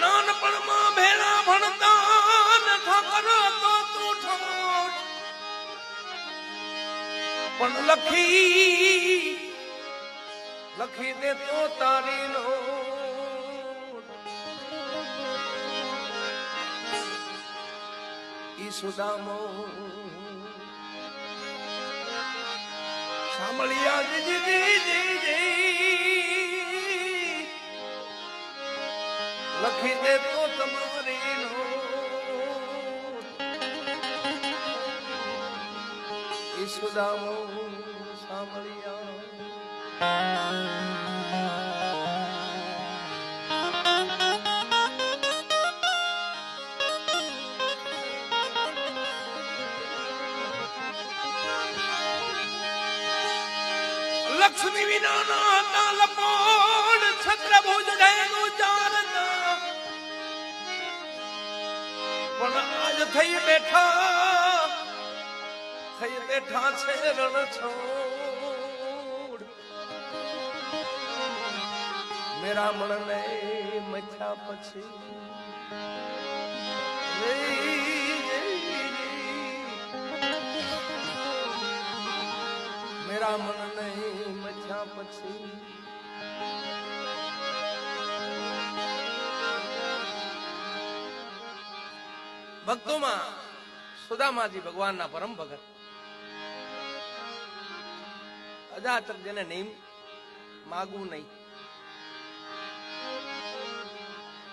નાનપણમાં ભેળા ભણતા ને ઠાકર તું ઠોઠ. પણ લખી લખી દે તો તારી નો સુદામો સાંભળ્યા જી જી જી જી લખી દે તો તમારી નોટ ઈ સુદામો સાંભળ્યા. લક્ષ્મી વિના ના લપોડ થઈ બેઠા થઈ બેઠા છે રણ છોડ મેરા મનને મથ્યા પછી મેરા મન નહીં મથ્યા પછી ભક્તોમાં સુદામાજી ભગવાનના પરમ ભગત. અજાતક નહીં માગવું નહીં.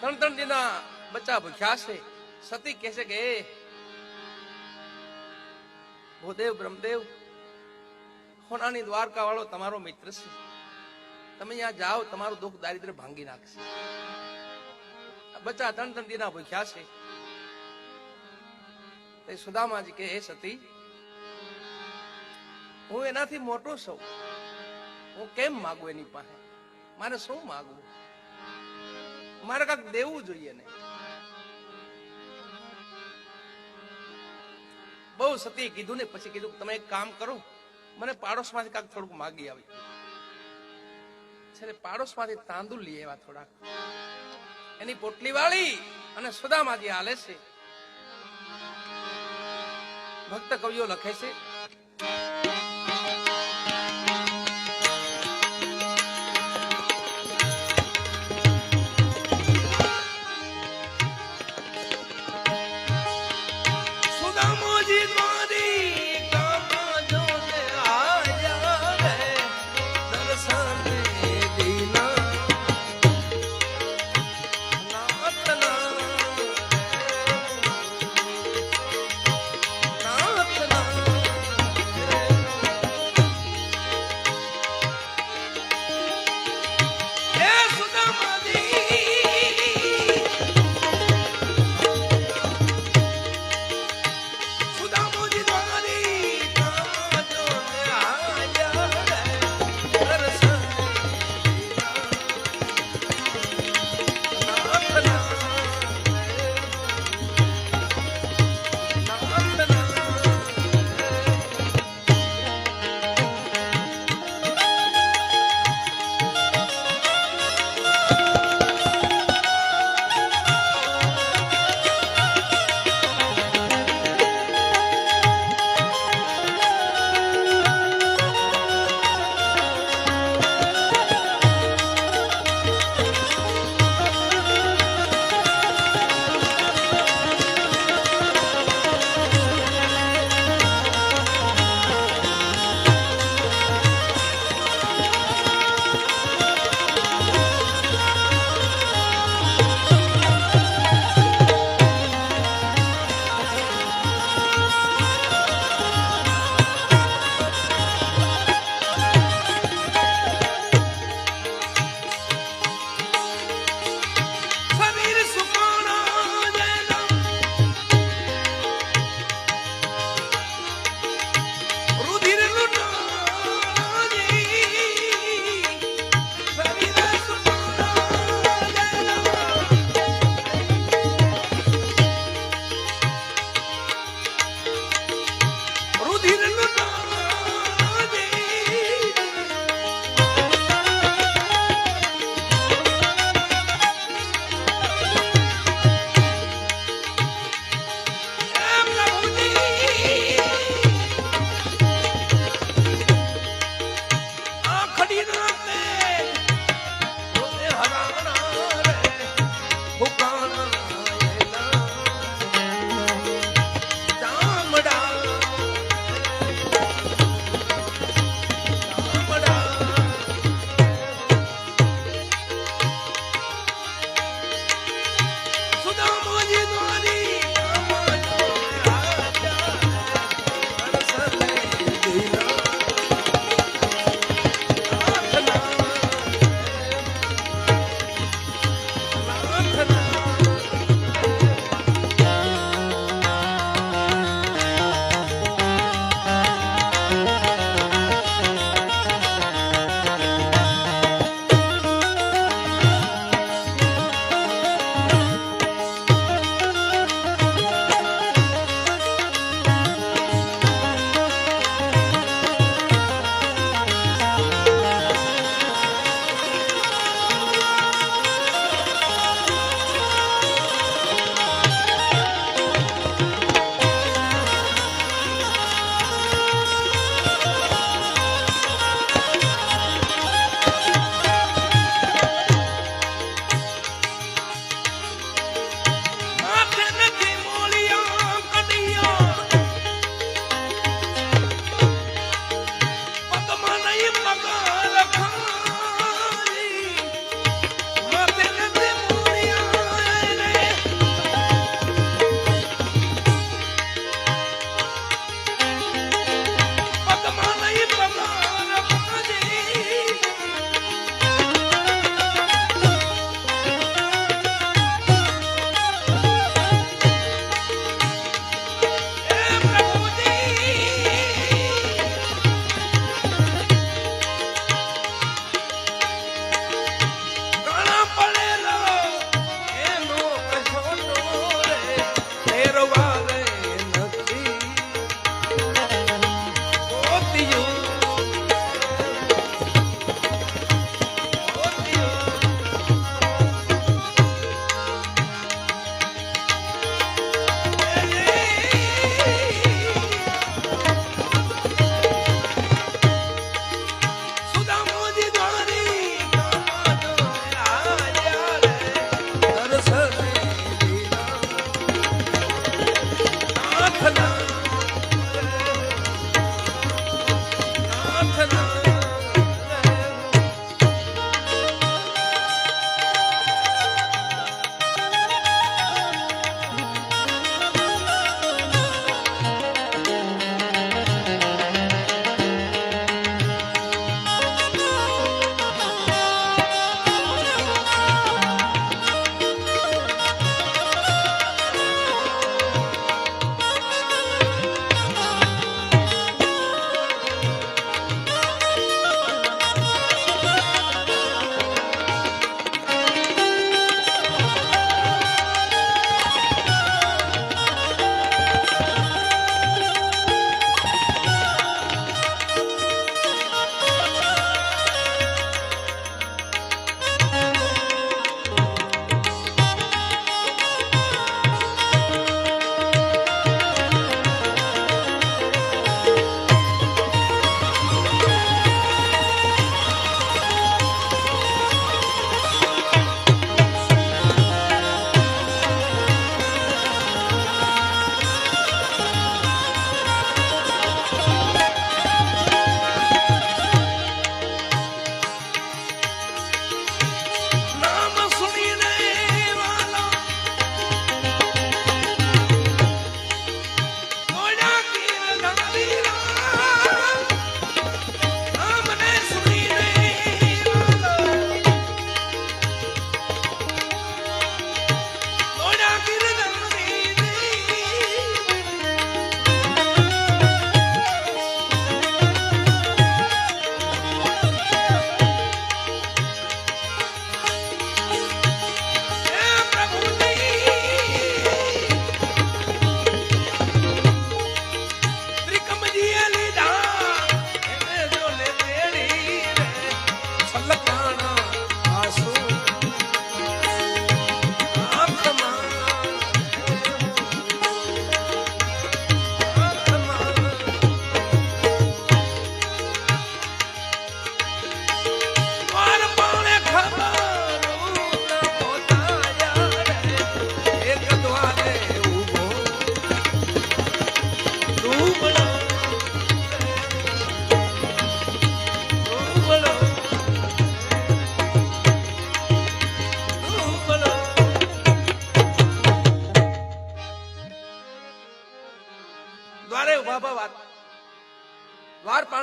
ત્રણ ત્રણ દિના બચ્ચા ભૂખ્યા છે સતી કહેશે કે "એ, ભૂદેવ બ્રહ્મદેવ હોનાની દ્વારકા વાળો તમારો મિત્ર છે. તમે ત્યાં જાઓ તમારું દુઃખ દારિદ્ર ભાંગી નાખશે. બચ્ચા ત્રણ ત્રણ દિના ભૂખ્યા છે સુદામાજી કે, હે સતી, હું એનાથી મોટો છું. હું કેમ માગું એની પાસે? મારે શું માગવું? મારે કાંઈક દેવું જોઈએ ને. બહુ સતી કીધું ને, પછી કીધું, તમે એક કામ કરો, મને પાડોશમાંથી કાંઈક થોડુંક માગી આવી. છેલ્લે પાડોશમાંથી તાંદુલ લઈ આવ્યા થોડાક. એની પોટલી વાળી અને સુદામાજી હાલે છે. ભક્ત કવિઓ લખે છે.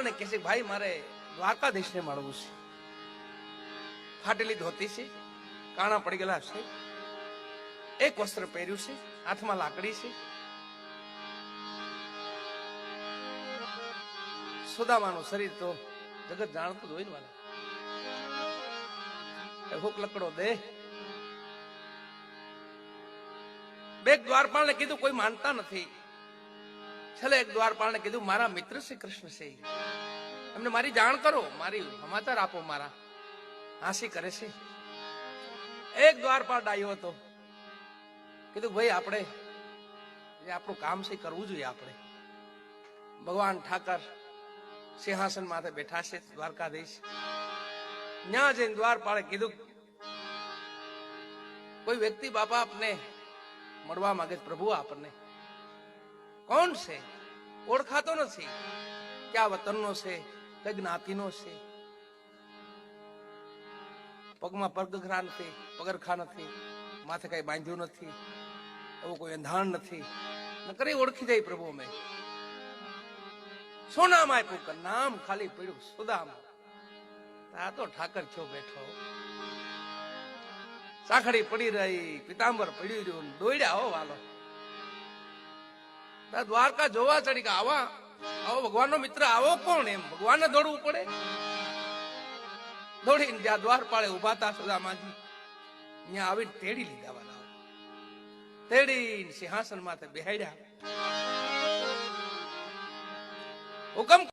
દ્વારપાળને કે છે, ભાઈ, મારે દ્વારકાધીશને મળવું છે. ફાટેલી ધોતી છે, કાણા પડી ગયેલા છે, એક વસ્ત્ર પહેર્યું છે, હાથમાં લાકડી છે. સુદામાનું શરીર તો જગત જાણતું જ હોય ને વાલા. હુક લકડો દે. બે દ્વારપાળને કીધું, કોઈ માનતા નથી. છેલ્લે એક દ્વારપાળને કીધું, મારા મિત્ર શ્રી કૃષ્ણ છે એમને મારી જાણ કરો, મારી સમાચાર આપો મારા. હાંસી કરે છે. એક દ્વારપાળ ડાયો હતો. કીધું, ભાઈ, આપણે જે આપણું કામ છે, કરવું જોઈએ આપણે. ભગવાન ઠાકર સિંહાસન માથે બેઠા છે, દ્વારકાધીશ. ત્યાં જઈને દ્વારપાળે કીધું, કોઈ વ્યક્તિ બાપા આપને મળવા માંગે પ્રભુ આપણને કોણ છે? ઓળખાતો નથી. ક્યાં વતનનો છે? કઈ જ્ઞાતિનો છે? પગમાં પગઘરા નથી, પગરખા નથી, માથે કઈ બાંધ્યું નથી, એવું કોઈ અંધાણ નથી. નકરે ઓળખી જાય પ્રભુ અમે. શું નામ આપ્યું? કે નામ ખાલી પડ્યું, સુદામ. આ તો ઠાકર છો બેઠો. સાખડી પડી રહી, પિતાંબર પડી રહ્યું દોડ્યા હો વાલો. દ્વારકા જોવા ચડી કે આવા, આવો ભગવાનનો મિત્ર આવો કોણ એમ? ભગવાનને દોડવું પડે. દોડીને જ્યાં દ્વારપાળે ઊભા હતા સુદામાજી. ત્યાં આવીને તેડી લીધા વાલા તેડીને સિંહાસન માથે બેહાડ્યા. હુકમ